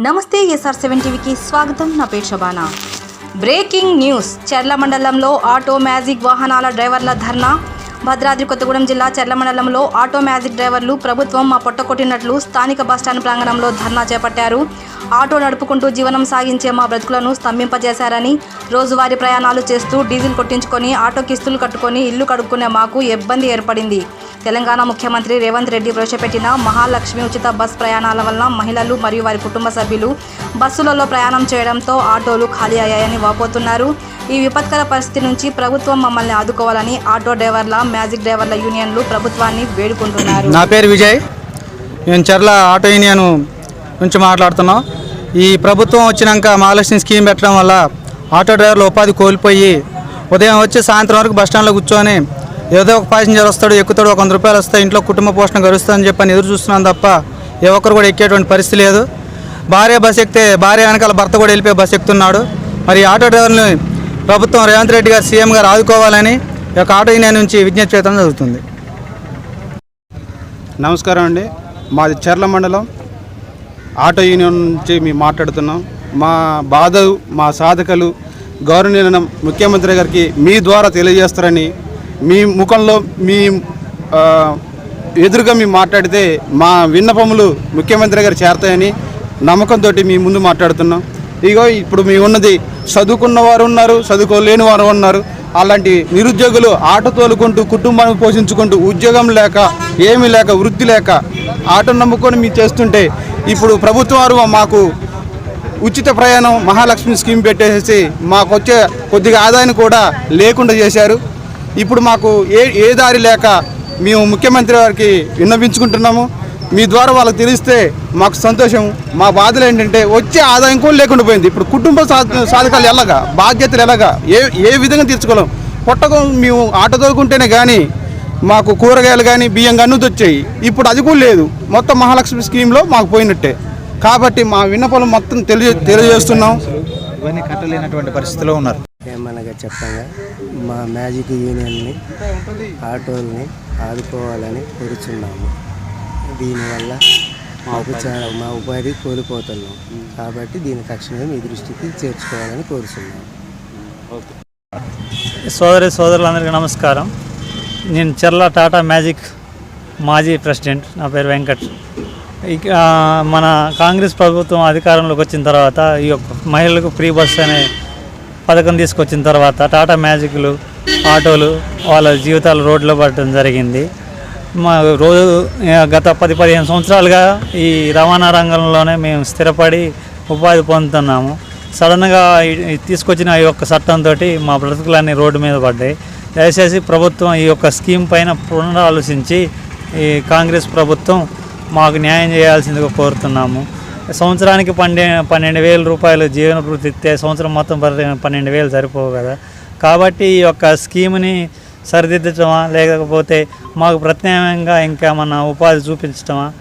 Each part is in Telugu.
నమస్తే ఎస్ఆర్ సెవెన్ టీవీకి స్వాగతం. నా పేరు శబానా. Breaking news. చర్ల మండలంలో ఆటో మ్యాజిక్ వాహనాల డ్రైవర్ల ధర్నా. భద్రాద్రి కొత్తగూడెం జిల్లా చెర్ల మండలంలో ఆటో మ్యాజిక్ డ్రైవర్లు ప్రభుత్వం మా పొట్ట కొట్టినట్లు స్థానిక బస్టాండ్ ప్రాంగణంలో ధర్నా చేపట్టారు. ఆటో నడుపుకుంటూ జీవనం సాగించే మా బ్రతుకులను స్తంభింపజేశారని రోజువారీ ప్రయాణాలు చేస్తూ డీజిల్ కొట్టించుకొని ఆటో కిస్తులు కట్టుకొని ఇల్లు కడుక్కునే మాకు ఇబ్బంది ఏర్పడింది. తెలంగాణ ముఖ్యమంత్రి రేవంత్ రెడ్డి ప్రవేశపెట్టిన మహాలక్ష్మి ఉచిత బస్ ప్రయాణాల వలన మహిళలు మరియు వారి కుటుంబ సభ్యులు బస్సులలో ప్రయాణం చేయడంతో ఆటోలు ఖాళీ అయ్యాయని వాపోతున్నారు. ఈ విపత్కర పరిస్థితి నుంచి ప్రభుత్వం మమ్మల్ని ఆదుకోవాలని ఆటో డ్రైవర్ల మ్యాజిక్ డ్రైవర్ల యూనియన్లు ప్రభుత్వాన్ని వేడుకుంటున్నారు. నా పేరు విజయ్. నేను చర్ల ఆటో యూనియన్ నుంచి మాట్లాడుతున్నాం. ఈ ప్రభుత్వం వచ్చినాక మహాలక్ష్మి స్కీమ్ పెట్టడం వల్ల ఆటో డ్రైవర్లు ఉపాధి కోల్పోయి ఉదయం వచ్చి సాయంత్రం వరకు బస్ స్టాండ్లో కూర్చొని ఏదో ఒక ప్యాసింజర్ వస్తాడు ఎక్కుతాడు ఒక వంద రూపాయలు వస్తాయి ఇంట్లో కుటుంబ పోషణ గరుస్తుందని చెప్పని ఎదురు చూస్తున్నాం తప్ప ఏ ఒక్కరు కూడా ఎక్కేటువంటి పరిస్థితి లేదు. భార్య బస్ ఎక్కితే భార్య వెనకాల భర్త కూడా వెళ్ళిపోయి బస్ ఎక్కుతున్నాడు. మరి ఈ ఆటో డ్రైవర్ని ప్రభుత్వం రేవంత్ రెడ్డి గారు సీఎం గారు ఆదుకోవాలని ఈ యొక్క ఆటో యూనియన్ నుంచి విజ్ఞప్తి చేయడం జరుగుతుంది. నమస్కారం అండి. మాది చర్ల మండలం. ఆటో యూనియన్ నుంచి మేము మాట్లాడుతున్నాం. మా బాధ మా సాధకలు గౌరవనీయ ముఖ్యమంత్రి గారికి మీ ద్వారా తెలియజేస్తారని మీ ముఖంలో మీ ఎదురుగా మేము మాట్లాడితే మా విన్నపములు ముఖ్యమంత్రి గారు చేరతాయని నమ్మకంతో మీ ముందు మాట్లాడుతున్నాం. ఇగో ఇప్పుడు మీ ఉన్నది చదువుకున్న వారు ఉన్నారు చదువుకోలేని వారు ఉన్నారు. అలాంటి నిరుద్యోగులు ఆట తోలుకుంటూ కుటుంబాన్ని పోషించుకుంటూ ఉద్యోగం లేక ఏమీ లేక వృత్తి లేక ఆటను నమ్ముకొని మీరు చేస్తుంటే ఇప్పుడు ప్రభుత్వం వారు మాకు ఉచిత ప్రయాణం మహాలక్ష్మి స్కీమ్ పెట్టేసి మాకు వచ్చే కొద్దిగా ఆదాయాన్ని కూడా లేకుండా చేశారు. ఇప్పుడు మాకు ఏ ఏ దారి లేక మేము ముఖ్యమంత్రి వారికి విన్నవించుకుంటున్నాము. మీ ద్వారా వాళ్ళకి తెలిస్తే మాకు సంతోషం. మా బాధలు ఏంటంటే వచ్చే ఆదాయం కూడా లేకుండా పోయింది. ఇప్పుడు కుటుంబ సాధకాలు ఎలాగా? బాధ్యతలు ఎలాగా? ఏ ఏ విధంగా తీర్చుకోలేం? పొట్టకం మేము ఆటో తోలుకుంటేనే కానీ మాకు కూరగాయలు కానీ బియ్యం కానీ వచ్చాయి. ఇప్పుడు అది కూడా లేదు. మొత్తం మహాలక్ష్మి స్కీమ్లో మాకు పోయినట్టే. కాబట్టి మా విన్నపాలు మొత్తం తెలియ తెలియజేస్తున్నాం. ఇవన్నీ కట్టలేనటువంటి పరిస్థితిలో ఉన్నారు. ఏమనగా చెప్పగా మా మ్యాజిక్ యూనియన్ని ఆటోల్ని ఆదుకోవాలని కోరుచున్నాము. దీనివల్ల మాకు చాలా మా ఉపాధి కోల్పోతున్నాం. కాబట్టి దీని తక్షణమే మీ దృష్టికి చేర్చుకోవాలని కోరుచున్నాము సోదరి సోదరులందరికీ నమస్కారం. నేను చెర్ల టాటా మ్యాజిక్ మాజీ ప్రెసిడెంట్. నా పేరు వెంకట్. ఇక మన కాంగ్రెస్ ప్రభుత్వం అధికారంలోకి వచ్చిన తర్వాత ఈ యొక్క మహిళలకు ఫ్రీ బస్ అనే పథకం తీసుకొచ్చిన తర్వాత టాటా మ్యాజిక్లు ఆటోలు వాళ్ళ జీవితాలు రోడ్లో పడటం జరిగింది. మా రోజు గత పది పదిహేను సంవత్సరాలుగా ఈ రవాణా రంగంలోనే మేము స్థిరపడి ఉపాధి పొందుతున్నాము. సడన్గా తీసుకొచ్చిన ఈ యొక్క చట్టంతో మా బ్రతుకులన్నీ రోడ్డు మీద పడ్డాయి. దయచేసి ప్రభుత్వం ఈ యొక్క స్కీమ్ పైన పునరాలోచించి ఈ కాంగ్రెస్ ప్రభుత్వం మాకు న్యాయం చేయాల్సిందిగా కోరుతున్నాము. సంవత్సరానికి పన్నె పన్నెండు వేల రూపాయలు జీవన వృత్తి ఇస్తే సంవత్సరం మొత్తం పన్నెండు వేలు సరిపోవు కదా. కాబట్టి ఈ యొక్క స్కీమ్ని సరిదిద్దటమా? లేకపోతే మాకు ప్రత్యామ్నాయంగా ఇంకా మన ఉపాధి చూపించటమా?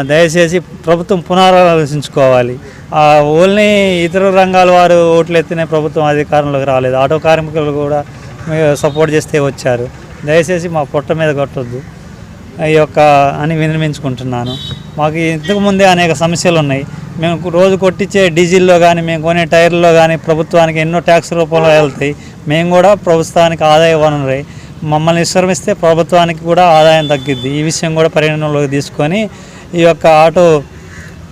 దయచేసి ప్రభుత్వం పునరాలోచించుకోవాలి. ఆ, ఓన్లీ ఇతర రంగాల వారు ఓట్లు ప్రభుత్వం అధికారంలోకి రాలేదు. ఆటో కార్మికులు కూడా సపోర్ట్ చేస్తే వచ్చారు. దయచేసి మా పొట్ట మీద కొట్టొద్దు. ఈ యొక్క అని వినిపించుకుంటున్నాను మాకు ఇంతకుముందే అనేక సమస్యలు ఉన్నాయి. మేము రోజు కొట్టించే డీజిల్లో కానీ మేము కొనే టైర్లో కానీ ప్రభుత్వానికి ఎన్నో ట్యాక్స్ రూపంలో వెళ్తాయి. మేము కూడా ప్రభుత్వానికి ఆదాయ వనరు మమ్మల్ని విశ్రమిస్తే ప్రభుత్వానికి కూడా ఆదాయం తగ్గిద్ది. ఈ విషయం కూడా పరిగణనలోకి తీసుకొని ఈ యొక్క ఆటో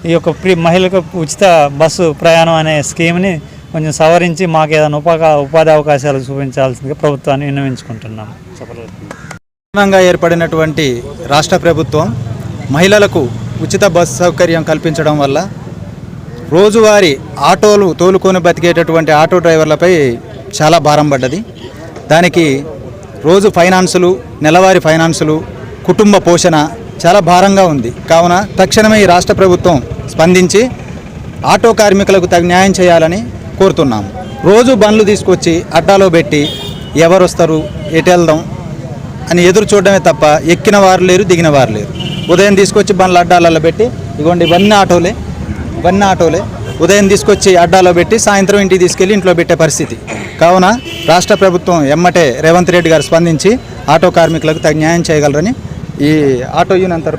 ఈ యొక్క ఫ్రీ మహిళలకు ఉచిత బస్సు ప్రయాణం అనే స్కీమ్ని కొంచెం సవరించి మాకు ఏదైనా ఉపా ఉపాధి అవకాశాలు చూపించాల్సిందిగా ప్రభుత్వాన్ని విన్నవించుకుంటున్నాము. చెప్పలేదు ఏర్పడినటువంటి రాష్ట్ర ప్రభుత్వం మహిళలకు ఉచిత బస్సు సౌకర్యం కల్పించడం వల్ల రోజువారీ ఆటోలు తోలుకొని బతికేటటువంటి ఆటో డ్రైవర్లపై చాలా భారం పడ్డది. దానికి రోజు ఫైనాన్సులు నెలవారీ ఫైనాన్సులు కుటుంబ పోషణ చాలా భారంగా ఉంది. కావున తక్షణమే ఈ రాష్ట్ర ప్రభుత్వం స్పందించి ఆటో కార్మికులకు తగు న్యాయం చేయాలని కోరుతున్నాము రోజు బండ్లు తీసుకొచ్చి అడ్డాలో పెట్టి ఎవరు వస్తారు ఎటు వెళ్దాం అని ఎదురు చూడడమే తప్ప ఎక్కిన వారు లేరు దిగిన వారు లేరు. ఉదయం తీసుకొచ్చి బండ్లు అడ్డాలలో పెట్టి ఇగోండి ఇవన్నీ ఆటోలే. ఇవన్నీ ఆటోలే ఉదయం తీసుకొచ్చి అడ్డాలో పెట్టి సాయంత్రం ఇంటికి తీసుకెళ్ళి ఇంట్లో పెట్టే పరిస్థితి. కావున రాష్ట్ర ప్రభుత్వం ఎమ్మటే రేవంత్ రెడ్డి గారు స్పందించి ఆటో కార్మికులకు తగిన న్యాయం చేయగలరని ఈ ఆటో యూనియన్ తరపు